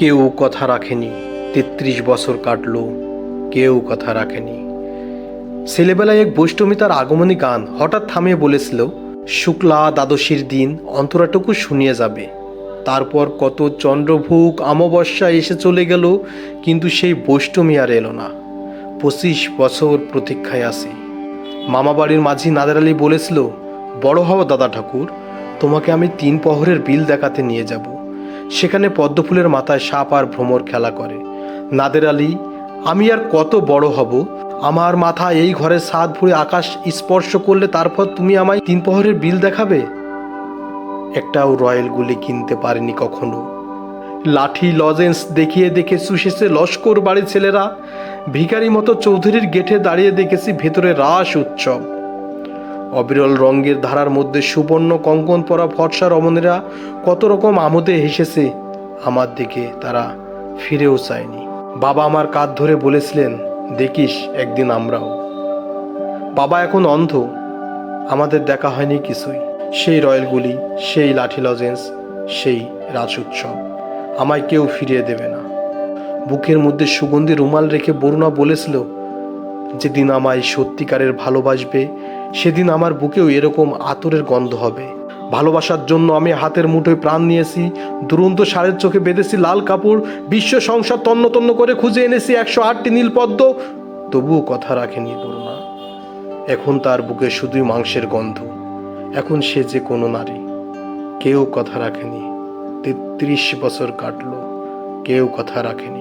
কেউ কথা রাখেনি, তেত্রিশ বছর কাটলো, কেউ কথা রাখেনি। ছেলেবেলায় এক বৈষ্টমী তার আগমনী গান হঠাৎ থামিয়ে বলেছিল, শুক্লা দ্বাদশীর দিন অন্তরাটুকু শুনিয়ে যাবে। তারপর কত চন্দ্রভোগ অমাবস্যা এসে চলে গেল, কিন্তু সেই বৈষ্টমী আর এলো না। পঁচিশ বছর প্রতীক্ষায় আছি। মামাবাড়ির মাঝি নাদের আলী বলেছিল, বড় হও দাদা ঠাকুর, তোমাকে আমি তিন পহরের বিল দেখাতে নিয়ে যাব। সেখানে পদ্মফুলের মাথায় সাপ আর ভ্রমর খেলা করে। নাদের আলী, আমি আর কত বড় হব? আমার মাথা এই ঘরের ছাদ ফুঁড়ে আকাশ স্পর্শ করলে তারপর তুমি আমায় তিন পহরের বিল দেখাবে? একটাও রয়্যাল গুলি কিনতে পারেনি কখনো। লাঠি, লজেন্স দেখিয়ে দেখে শুষেছে লস্কর বাড়ির ছেলেরা। ভিখারি মতো চৌধুরীর গেটে দাঁড়িয়ে দেখেছি ভেতরে রাস উৎসব। অবিরল রঙের ধারার মধ্যে সুবর্ণ কঙ্কন পরা ফর্সা রমণীরা কত রকম আমোদে হেসেছে। আমার দিকে তারা ফিরেও চায়নি। বাবা আমার কাঁধ ধরে বলেছিলেন, দেখিস একদিন আমরাও। বাবা এখন অন্ধ। আমাদের দেখা হয়নি কিছুই। সেই রয়্যালগুলি সেই লাঠি লজেন্স, সেই রাজ উৎসব আমায় কেউ ফিরিয়ে দেবে না। বুকের মধ্যে সুগন্ধি রুমাল রেখে বরুণা বলেছিল, যেদিন আমায় সত্যিকারের ভালোবাসবে সেদিন আমার বুকেও এরকম আতরের গন্ধ হবে। ভালোবাসার জন্য আমি হাতের মুঠোয় প্রাণ নিয়েছি। দুরন্ত সারের চোখে বেঁধেছি লাল কাপড়। বিশ্ব সংসার তন্ন তন্ন করে খুঁজে এনেছি একশো আটটি নীলপদ্ম। তবুও কথা রাখেনি বরুণা এখন তার বুকে শুধুই মাংসের গন্ধ। এখন সে যে কোনো নারী। কেউ কথা রাখেনি। তেত্রিশ বছর কাটলো। কেউ কথা রাখেনি।